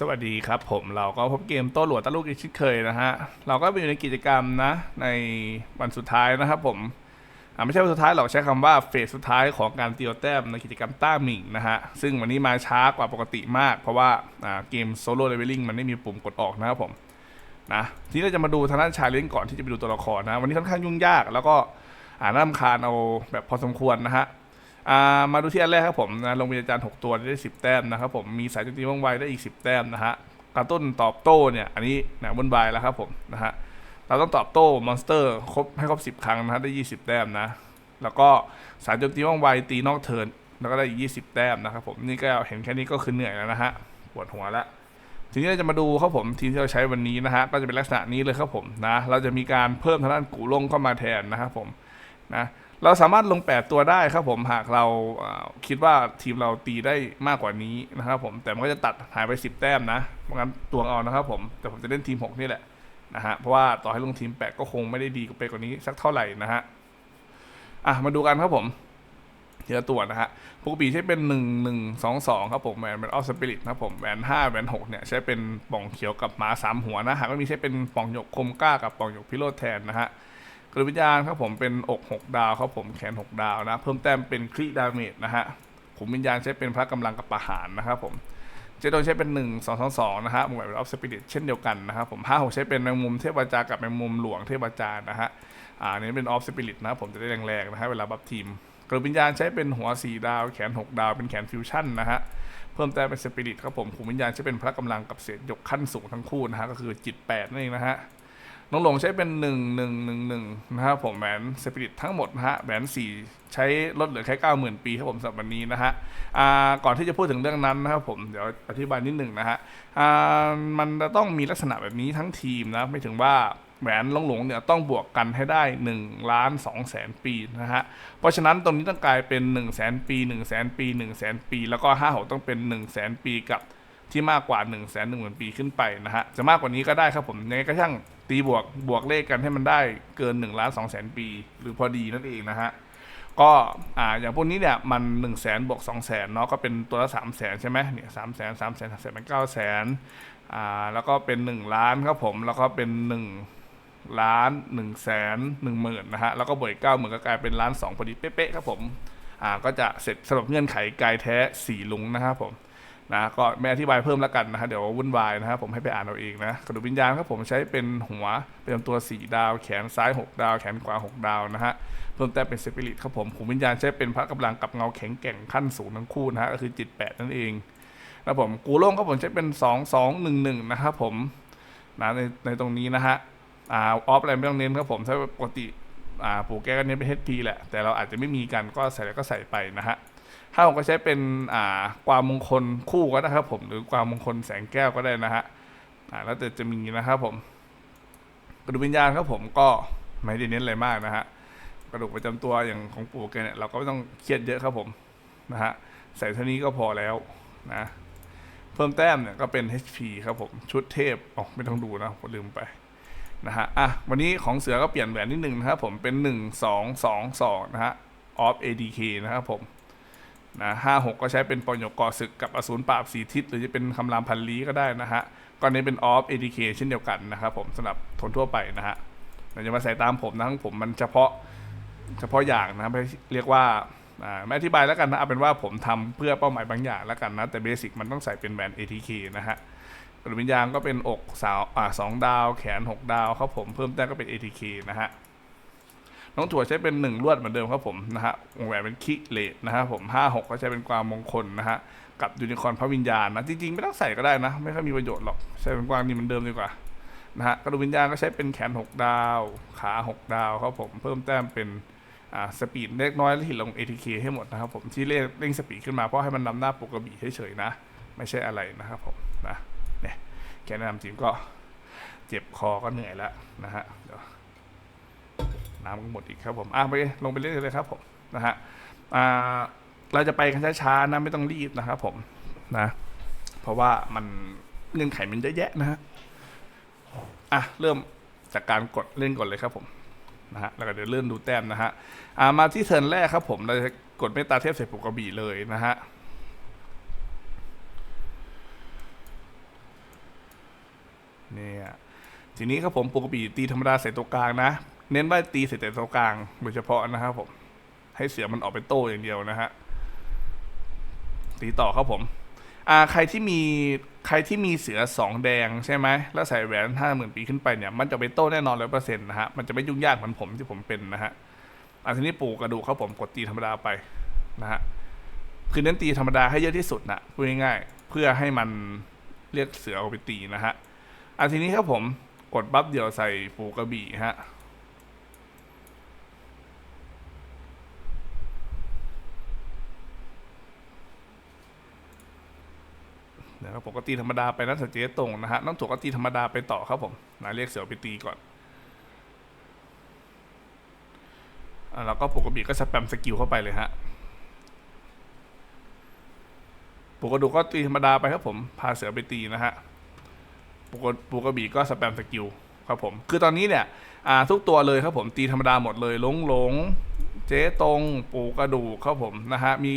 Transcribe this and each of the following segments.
สวัสดีครับผมเราก็พบเกมโต้หลวดตะลุกอีกช่นเคยนะฮะ เราก็ไปอยู่ในกิจกรรมนะ ในวันสุดท้ายนะครับผมไม่ใช่วันสุดท้ายหรอกใช้คำว่าเฟสสุดท้ายของการตีแต้มในกิจกรรมต้าหมิงนะฮะ ซึ่งวันนี้มาช้ากว่าปกติมาก เพราะว่าเกมโซโล่เลเวลลิ่งมันไม่มีปุ่มกดออกนะครับผมนะทีนี้เราจะมาดูทางด้านชาเลนจ์ก่อนที่จะไปดูตัวละครนะ วันนี้ค่อนข้างยุ่งยาก แล้วก็อ่าน่ารำคาญเอาแบบพอสมควรนะฮะ มาดูที่อันแรกครับผมนะลงวิญญาณ6ตัวได้ 10 แต้มนะครับผมมีสายโจมตีว่องไวได้อีก 10 แต้มนะฮะกระตุ้นตอบโต้เนี่ยอันนี้นะบนบายแล้วครับผมนะฮะเราต้องตอบโต้มอนสเตอร์ครบให้ครบ 10 ครั้งนะฮะได้ 20 แต้มนะแล้วก็สายโจมตีว่องไวตีนอกเทิร์นแล้วก็ได้อีก 20 แต้มนะครับผมนี่ก็เห็นแค่นี้ก็คือเหนื่อยแล้วนะฮะปวดหัวแล้วทีนี้เราจะมาดูครับผมทีมที่เราใช้วันนี้นะฮะก็จะเป็นลักษณะนี้เลยครับผมนะเราจะมีการเพิ่มทางด้านกูลงเข้ามาแทนนะครับผมนะ เราสามารถลง 8 ตัวได้ครับผมหากเราคิดว่าทีมเราตีได้มากกว่านี้นะครับผมแต่มันก็จะตัดหายไป 10 แต้มนะเพราะงั้นตวงเอานะครับผมแต่ผมจะเล่นทีม 6 นี่แหละนะฮะเพราะว่าต่อให้ลงทีม 8 ก็คงไม่ได้ดีไปกว่านี้สักเท่าไหร่นะฮะอะมาดูกันครับผมทีละตัวนะฮะปกติใช้เป็น 1 1 2 2 ครับผมแหวนเป็นออฟสปิริตนะครับผมแหวน5แหวน6เนี่ยใช้เป็นป่องเขียวกับหมาสามหัวนะหากไม่มีใช้เป็นป่องหยกคมกล้ากับป่องหยกพิโรธแทนนะฮะ กระวิญญาณครับผมเป็นอก6ดาวครับผมแขน 6 ดาวนะ เพิ่มแต้มเป็นครีดาเมจนะฮะผมวิญญาณใช้เป็นพระกำลังกับประหารนะครับผมเจโดนใช้เป็น 1 2 2 2นะฮะหมวดเป็นออฟสปิริตเช่นเดียวกันนะครับผม5 6ใช้เป็นแมงมุมเทพวาจากับแมงมุมหลวงเทพวาจานะฮะอ่านี้เป็นออฟสปิริตนะครับผมจะได้แรงๆนะฮะเวลาบัฟทีมกระวิญญาณใช้เป็นหัว 4 ดาว แขน 6 ดาว เป็นแขนฟิวชั่นนะฮะ เพิ่มแต้มเป็นสปิริตครับผมขุมวิญญาณใช้เป็นพระกำลังกับเศษยกขั้นสูงทั้งคู่นะฮะ ก็คือจิต 8 นั่นเองนะฮะ น้องหลงใช้เป็น1 1 1 1นะครับผมแหวนสปิริตทั้งหมดนะฮะแหวน4ใช้ลดเหลือแค่90,000ปีครับผมสำหรับวันนี้นะฮะอ่าก่อนที่จะพูดถึงเรื่องนั้นนะครับผมเดี๋ยวอธิบายนิดหนึ่งนะฮะอ่ามันจะต้องมีลักษณะแบบนี้ทั้งทีมนะไม่ถึงว่าแหวนลงหลงเนี่ยต้องบวกกันให้ได้1ล้าน2แสนปีนะฮะ เพราะฉะนั้นตรงนี้ต้องกลายเป็น1แสนปี1 0 0 0 0 0ปี1 0 0 0 0 0ปี แล้วก็5หกต้องเป็น1 0 0 0 0 0ปีกับที่มากกว่า1 1 0 0 0 0ปีขึ้นไปนะฮะ จะมากกว่านี้ก็ได้ครับผมยังไงก็ช่าง ตีบวกบวกเลขกันให้มันได้เกิน1ล้าน2แสนปี หรือพอดีนั่นเองนะฮะก็อ่าอย่างพวกนี้เนี่ยมัน1 0 0 0 0แสนบวก2 0 0 0 0เนาะก็เป็นตัวละ3 0 0 0 0ใช่ไหมเนี่ยสามแสนสามแสนสามแสนเป็นเก้าแสนอ่าแล้วก็เป็น 1 ล้านครับผมแล้วก็เป็น1ล้านหนึ่งแสนหนึ่งหมื่นนะฮะแล้วก็บวกเก้าหมื่นก็กลายเป็นล้านสองพอดีเป๊ะๆครับผมอ่าก็จะเสร็จสำหรับเงื่อนไขกายแท้สี่ลุงนะครับผม นะก็ไม่อธิบายเพิ่มแล้วกันนะฮะเดี๋ยววุ่นวายนะครับผมให้ไปอ่านเอาเองนะกระดูกวิญญาณครับผมใช้เป็นหัวเป็นตัวสี่ดาว แขนซ้ายหกดาว แขนขวาหกดาวนะฮะเพิ่มแต้มเป็นสปิริตครับผมขุมวิญญาณใช้เป็นพระกำลังกับเงาแข็งแกร่งขั้นสูงทั้งคู่นะฮะก็คือจิตแปดนั่นเองแล้วผมกูโล่งครับผมใช้เป็นสองสองหนึ่งหนึ่งนะครับผมนะในในตรงนี้นะฮะอ่าออฟอะไรไม่ต้องเน้นครับผมถ้าปกติอ่าปลูกแก้ก็เน้นเป็น HP แหละแต่เราอาจจะไม่มีกันก็ใส่แล้วก็ใส่ไปนะฮะ ถ้าผมก็ใช้เป็นอ่าความมงคลคู่ก็ได้ครับผมหรือความมงคลแสงแก้วก็ได้นะฮะอ่าแล้วแต่จะมีนะครับผมกระดูกวิญญาณครับผมก็ไม่ได้เน้นอะไรมากนะฮะกระดูกประจำตัวอย่างของปู่แกเนี่ยเราก็ไม่ต้องเครียดเยอะครับผมนะฮะใส่เท่านี้ก็พอแล้วนะเพิ่มแต้มเนี่ยก็เป็น HP ครับผมชุดเทพอ๋อไม่ต้องดูนะผมลืมไปนะฮะอะวันนี้ของเสือก็เปลี่ยนแหวนนิดนึงนะครับผมเป็น 1 2 2 2นะฮะ off ADK นะครับผม นะห้าหกก็ใช้เป็นปอยกก่อศึกกับอสูรปราบสีทิศหรือจะเป็นคำรามพันลีก็ได้นะฮะก็นี้เป็น off ADK เคเช่นเดียวกันนะครับผมสำหรับทนทั่วไปนะฮะเรามาใส่ตามผมนะของผมมันเฉพาะเฉพาะอย่างนะไม่เรียกว่าอ่าไม่อธิบายแล้วกันนะเอาเป็นว่าผมทำเพื่อเป้าหมายบางอย่างแล้วกันนะแต่เบสิกมันต้องใส่เป็นแหวน ATK นะฮะกระดูกวิญญาณก็เป็นอกสาวอ่าสองดาว แขนหกดาวครับผมเพิ่มแต้มก็เป็น ATK นะฮะ น้องถั่วใช้เป็นหนึ่งลวดเหมือนเดิมครับผมนะฮะวงแหวนเป็นคิเลตนะฮะผมห้าหกก็ใช้เป็นความมงคลนะฮะกับยูนิคอร์นพระวิญญาณนะจริงๆไม่ต้องใส่ก็ได้นะ ไม่ค่อยมีประโยชน์หรอกใช้เป็นกวางนี่เหมือนเดิมดีกว่านะฮะกระดูกวิญญาณก็ใช้เป็นแขนหกดาว ขาหกดาวครับผมเพิ่มแต้มเป็นอ่าสปีดเล็กน้อยแล้วหินลง ATK ให้หมดนะครับผมที่เร่งเร่งสปีดขึ้นมาเพราะให้มันนำหน้าปกกระบี่เฉยๆนะ ไม่ใช่อะไรนะครับผมนะเนี่ยแกแนะนำจริงก็เจ็บคอก็เหนื่อยแล้วนะฮะเดี๋ยว น้ำก็หมดอีกครับผมอะไปลงไปเรื่อยๆเลยครับผมนะฮะอ่าเราจะไปกันช้าๆนะไม่ต้องรีบนะครับผมนะ เพราะว่ามันเงื่อนไขมันเยอะแยะนะฮะอะเริ่มจากการกดเล่นก่อนเลยครับผมนะฮะแล้วก็เดี๋ยวเลื่อนดูแต้มนะฮะอ่ามาที่เทิร์นแรกครับผมเราจะกดเมตาเทพใส่ปกกระบี่เลยนะฮะเนี่ยทีนี้ครับผมปกติตีธรรมดาใส่ตัวกลางนะ เน้นว่าตีใส่แต่ตัวกลางโดยเฉพาะนะครับผม ให้เสือมันออกไปโต้อย่างเดียวนะฮะตีต่อครับผมอ่าใครที่มีใครที่มีเสือสองแดงใช่ไหมแล้วใส่แหวนห้าหมื่นปีขึ้นไปเนี่ย มันจะไปโต้แน่นอนร้อยเปอร์เซ็นต์นะฮะ มันจะไม่ยุ่งยากเหมือนผมที่ผมเป็นนะฮะอ่าทีนี้ปูกระดูกครับผมกดตีธรรมดาไปนะฮะคือเน้นตีธรรมดาให้เยอะที่สุดนะพูดง่ายๆเพื่อให้มันเรียกเสือเอาไปตีนะฮะอ่าทีนี้ครับผมกดบัฟเดี่ยวใส่ปูกระบี่ฮะ เดี๋ยวปกติธรรมดาไปนะสัจเจตรงนะฮะน้องถั่วก็ตีธรรมดาไปต่อครับผมนะเรียกเสือไปตีก่อนอแล้วก็ปกติก็สแปมสกิลเข้าไปเลยฮะปกติก็ตีธรรมดาไปครับผม พาเสือไปตีนะฮะปกติปกติก็สแปมสกิลครับผม คือตอนนี้เนี่ยทุกตัวเลยครับผมตีธรรมดาหมดเลยหลงหลง เจ๊ตรง ปูกระดูกครับผมนะฮะ มี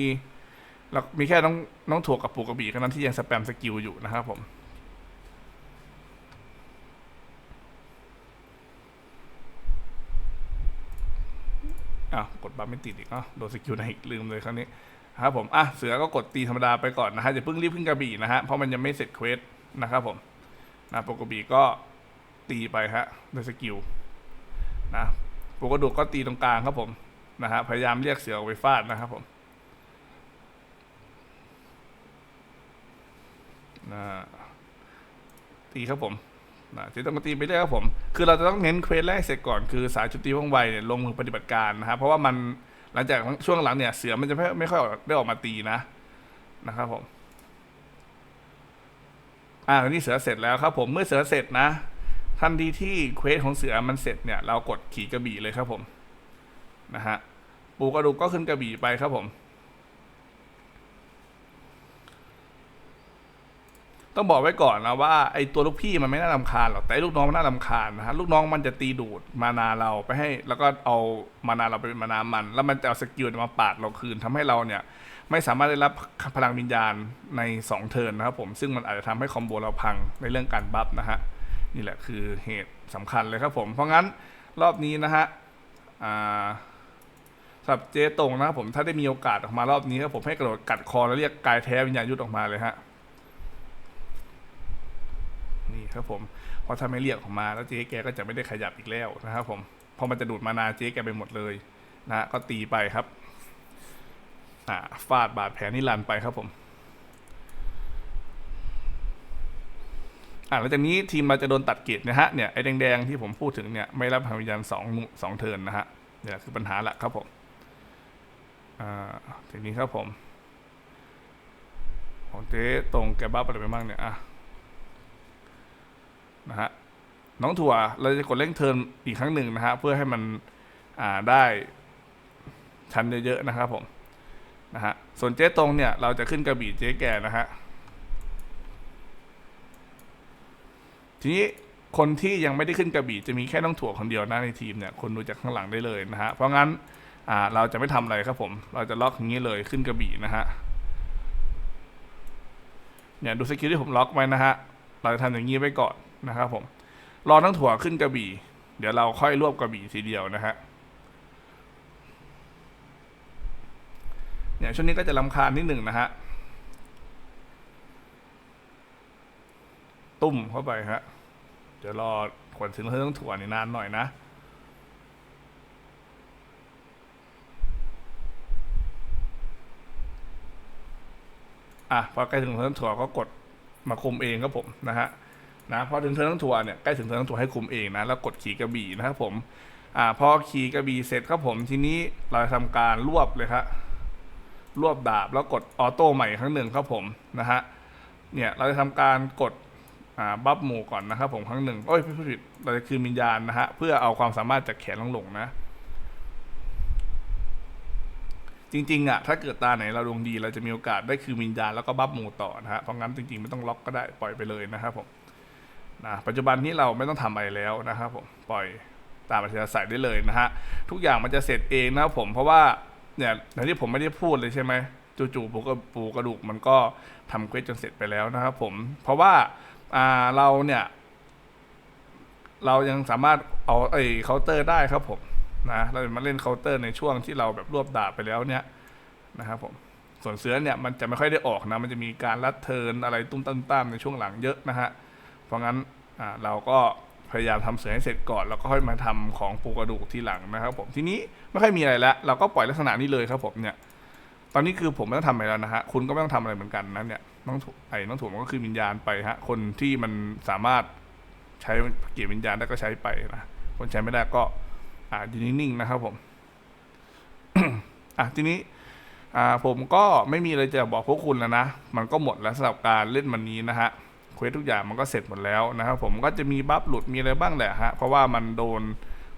แล้วมีแค่น้องน้องถั่วกับปูกระบี่เท่านั้นที่ยังสแปมสกิลอยู่นะครับผมอะกดบัฟไม่ติดอีกอะโดนสกิลไหนอีกลืมเลยครั้งนี้ครับผมอะเสือก็กดตีธรรมดาไปก่อนนะฮะอย่าเพิ่งรีบขึ้นกระบี่นะฮะเพราะมันยังไม่เสร็จเควสนะครับผมนะปูกบีก็ตีไปฮะโดยสกิลนะปูกดูกก็ตีตรงกลางครับผมนะฮะพยายามเรียกเสือออกไปฟาดนะครับผม นะตีครับผมนะจะต้องมาตีไปเรื่อยครับผม คือเราจะต้องเน้นเควสแรกเสร็จก่อนคือสายจุดตีว่องไวเนี่ยลงมือปฏิบัติการนะครับ เพราะว่ามันหลังจากช่วงหลังเนี่ยเสือมันจะไม่ไม่ค่อยออกได้ออกมาตีนะนะครับผม อ่าตอนนี้เสือเสร็จแล้วครับ ผมเมื่อเสือเสร็จนะทันทีที่เควสของเสือมันเสร็จเนี่ย เรากดขี่กระบี่เลยครับผมนะฮะปูกระดูกก็ขึ้นกระบี่ไปครับผม ต้องบอกไว้ก่อนนะว่าไอ้ตัวลูกพี่มันไม่น่ารำคาญหรอกแต่ลูกน้องมันน่ารำคาญนะฮะลูกน้องมันจะตีดูดมานาเราไปให้ แล้วก็เอามานาเราไปเป็นมานามัน แล้วมันจะเอาสกิลมาปาดเราคืนทำให้เราเนี่ยไม่สามารถได้รับพลังวิญญาณใน 2 เทิร์นนะครับผมซึ่งมันอาจจะทำให้คอมโบเราพังในเรื่องการบัฟนะฮะนี่แหละคือเหตุสำคัญเลยครับผมเพราะงั้นรอบนี้นะฮะสำหรับเจตรงนะครับผมถ้าได้มีโอกาสออกมารอบนี้ครับผมให้กระโดดกัดคอแล้วเรียกกายแท้วิญญาณยุทธออกมาเลยฮะ นี่ครับผมเพราะถ้าไม่เรียกออกมาแล้วเจ๊แกก็จะไม่ได้ขยับอีกแล้วนะครับผมพราะมันจะดูดมานาเจ๊แกไปหมดเลยนะก็ตีไปครับอ่าฟาดบาดแผลนิรันไปครับผมอ่าแล้วจากนี้ทีมเราจะโดนตัดเกรดนะฮะเนี่ยไอ้แดงๆที่ผมพูดถึงเนี่ยไม่รับพลังวิญญาณสองสองเทินนะฮะเนี่ยคือปัญหาหลักครับผมอ่าทีนี้ครับผมของเจ๊ตรงแกบ้าอะไรไปบ้างเนี่ยอะ นะฮะน้องถั่วเราจะกดเร่งเทิร์นอีกครั้งหนึ่งนะฮะเพื่อให้มันได้ชั้นเยอะๆนะครับผมนะฮะส่วนเจ๊ตรงเนี่ยเราจะขึ้นกระบี่เจ๊แก่นะฮะทีนี้คนที่ยังไม่ได้ขึ้นกระบี่จะมีแค่น้องถั่วคนเดียวนะในทีมเนี่ยคนดูจากข้างหลังได้เลยนะฮะเพราะงั้นเราจะไม่ทำอะไรครับผม เราจะล็อกอย่างนี้เลยขึ้นกระบี่นะฮะเนี่ยดูสกิลที่ผมล็อกไว้นะฮะเราจะทำอย่างนี้ไว้ก่อน นะครับผม รอทั้งถั่วขึ้นกระบี่ เดี๋ยวเราค่อยรวบกระบี่ทีเดียวนะฮะเนี่ยช่วงนี้ก็จะลำคาญนิดหนึ่งนะฮะ ตุ้มเข้าไปฮะ เดี๋ยวรอขนถึงเรื่องถั่วนี่นานหน่อยนะอะพอใกล้ถึงเรื่องถั่วก็กดมาคุมเองครับผมนะฮะ นะพอถึงเทิร์นทั้งทัวร์เนี่ยใกล้ถึงเทิร์นทั้งทัวร์ให้คุมเองนะแล้วกดขี่กระบี่นะครับผมอ่าพอขี่กระบี่เสร็จครับผมทีนี้เราจะทำการรวบเลยครับรวบดาบแล้วกดออโต้ใหม่ครั้งหนึ่งครับผมนะฮะเนี่ยเราจะทำการกดอ่าบัฟหมู่ก่อนนะครับผมครั้งหนึ่งโอ้ยผู้ผิดเราจะคืนวิญญาณนะฮะเพื่อเอาความสามารถจากแขนลงหลงนะ จริงๆอะถ้าเกิดตาไหนเราดวงดีเราจะมีโอกาสได้คืนวิญญาณแล้วก็บัฟหมู่ต่อนะฮะเพราะงั้นจริงๆไม่ต้องล็อกก็ได้ปล่อยไปเลยนะครับผม นะปัจจุบันนี้เราไม่ต้องทำอะไรแล้วนะครับผมปล่อยตามอัธยาศัยได้เลยนะฮะทุกอย่างมันจะเสร็จเองนะครับผมเพราะว่าเนี่ยอย่างที่ผมไม่ได้พูดเลยใช่ไหมจู่ๆปูกระปูกระดูกมันก็ทำเควสจนเสร็จไปแล้วนะครับผมเพราะว่าอ่าเราเนี่ย เรายังสามารถเอาไอ้เคาน์เตอร์ได้ครับผมนะเราจะมาเล่นเคาน์เตอร์ในช่วงที่เราแบบรวบดาบไปแล้วเนี่ยนะครับผมส่วนเสือเนี่ยมันจะไม่ค่อยได้ออกนะ มันจะมีการลัดเทินอะไรตุ้มตั้มตามในช่วงหลังเยอะนะฮะ เพราะงั้นเราก็พยายามทำเสือให้เสร็จก่อนแล้วก็ค่อยมาทำของปูกระดูกทีหลังนะครับ ผมทีนี้ไม่ค่อยมีอะไรแล้วเราก็ปล่อยลักษณะนี้เลยครับผมเนี่ย ตอนนี้คือผมไม่ต้องทำอะไรแล้วนะฮะคุณก็ไม่ต้องทำอะไรเหมือนกันนะเนี่ยน้องไอ้น้องถูมันก็คือวิญญาณไปฮะคนที่มันสามารถใช้เกี่ยรวิญญาณได้ก็ใช้ไปนะคนใช้ไม่ได้ก็อ่าอยู่นิ่งๆนะครับผมอะทีนี้อ่าผมก็ไม่มีอะไรจะบอกพวกคุณแล้วนะมันก็หมดแล้วสำหรับการเล่นวันนี้นะฮะ ควสทุกอย่างมันก็เสร็จหมดแล้วนะครับผมก็จะมีบัฟหลุดมีอะไรบ้างแหละฮะเพราะว่ามันโดน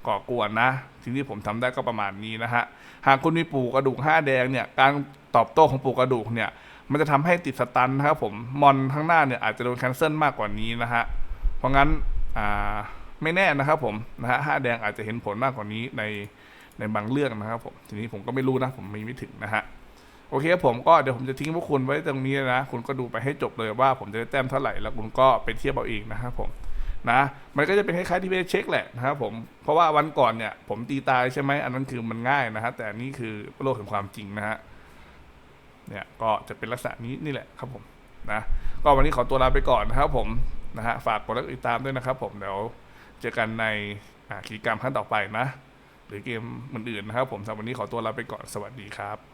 ก่อกวนนะสิ่งที่ผมทำได้ก็ประมาณนี้นะฮะหากคุณมีปูกระดูกห้าแดงเนี่ยการตอบโต้ของปูกระดูกเนี่ยมันจะทำให้ติดสตันนะครับผมมอนข้างหน้าเนี่ยอาจจะโดนแคนเซิลมากกว่านี้นะฮะเพราะงั้นอ่าไม่แน่นะครับผมนะฮะห้าแดงอาจจะเห็นผลมากกว่านี้ในในบางเรื่องนะครับผมทีนี้ผมก็ไม่รู้นะผมมีไม่ถึงนะฮะ โอเคผมก็เดี๋ยวผมจะทิ้งพวกคุณไว้ตรงนี้นะ คุณก็ดูไปให้จบเลยว่าผมจะได้แต้มเท่าไหร่แล้วคุณก็ไปเทียบเอาเองนะครับผมนะมันก็จะเป็นคล้ายๆที่ไปเช็คแหละนะครับผมเพราะว่าวันก่อนเนี่ยผมตีตายใช่ไหมอันนั้นคือมันง่ายนะฮะแต่นนี้คือโลกแห่งความจริงนะฮะเนี่ยก็จะเป็นลักษณะนี้นี่แหละครับผมนะก็วันนี้ขอตัวลาไปก่อนนะครับผมนะฮะฝากกดไลค์ติดตามด้วยนะครับ ผมเดี๋ยวเจอกันในกิจกรรมขั้นต่อไปนะ หรือเกมอื่นๆนะครับ ผมสำหรับวันนี้ขอตัวลาไปก่อนสวัสดีครับ